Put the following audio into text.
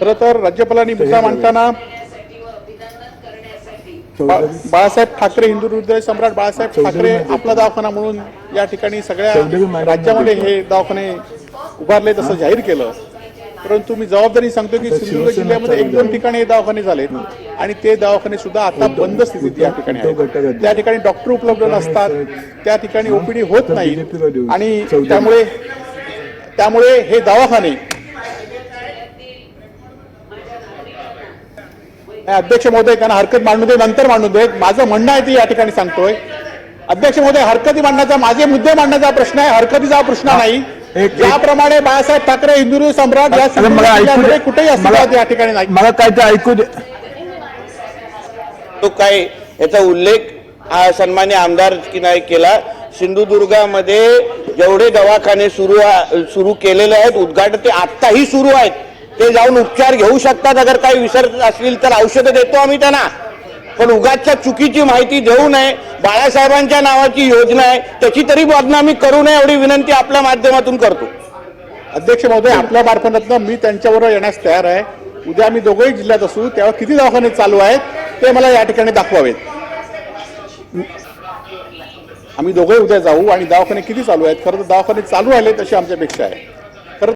खरं तर राज्यपालांनी मुद्दा मांडताना बाळासाहेब ठाकरे हिंदू हृदय सम्राट बाळासाहेब ठाकरे आपला दवाखाना म्हणून या ठिकाणी सगळ्या राज्यामध्ये हे दवाखाने उभारले तसं जाहीर केलं. परंतु मी जबाबदारी सांगतो की सिंधुदुर्ग जिल्ह्यामध्ये एक दोन ठिकाणी हे दवाखाने झालेत आणि ते दवाखाने सुद्धा आता बंद स्थितीत या ठिकाणी आहेत. त्या ठिकाणी डॉक्टर उपलब्ध नसतात. त्या ठिकाणी ओपीडी होत नाही आणि त्यामुळे त्यामुळे हे दवाखाने नाही, अध्यक्ष महोदय त्यांना हरकत मांडू दे नंतर मांडू दे. माझं म्हणणं आहे ते या ठिकाणी सांगतोय. अध्यक्ष महोदय हरकती मांडण्याचा माझे मुद्दे मांडण्याचा प्रश्न आहे हरकतीचा हा प्रश्न नाही ज्याप्रमाणे बाळासाहेब ठाकरे हिंदू सम्राट या. कुठेही अस्तित्वात या ठिकाणी नाही. मला काय ते ऐकू दे. तो काय याचा उल्लेख हा सन्मान्य आमदार की नाही केला? सिंधुदुर्गामध्ये जेवढे दवाखाने सुरू सुरू केलेले आहेत उद्घाटन ते आत्ताही सुरू आहेत. ते जाऊन उपचार घेऊ शकतात. अगर काही विसरत असतील तर औषधं देतो आम्ही त्यांना. पण उगाचच्या चुकीची माहिती देऊ नये. बाळासाहेबांच्या नावाची योजना आहे. त्याची तरी बदनामी करू नये एवढी विनंती आपल्या माध्यमातून करतो. अध्यक्ष महोदय आपल्या मार्फतनं मी त्यांच्याबरोबर येण्यास तयार आहे. उद्या आम्ही दोघंही जिल्ह्यात असू. तेव्हा किती दवाखाने चालू आहेत ते मला या ठिकाणी दाखवावेत. आम्ही दोघंही उद्या जाऊ आणि दवाखाने किती चालू आहेत? खरं तर दवाखाने चालू राहिले तशी आमची अपेक्षा आहे.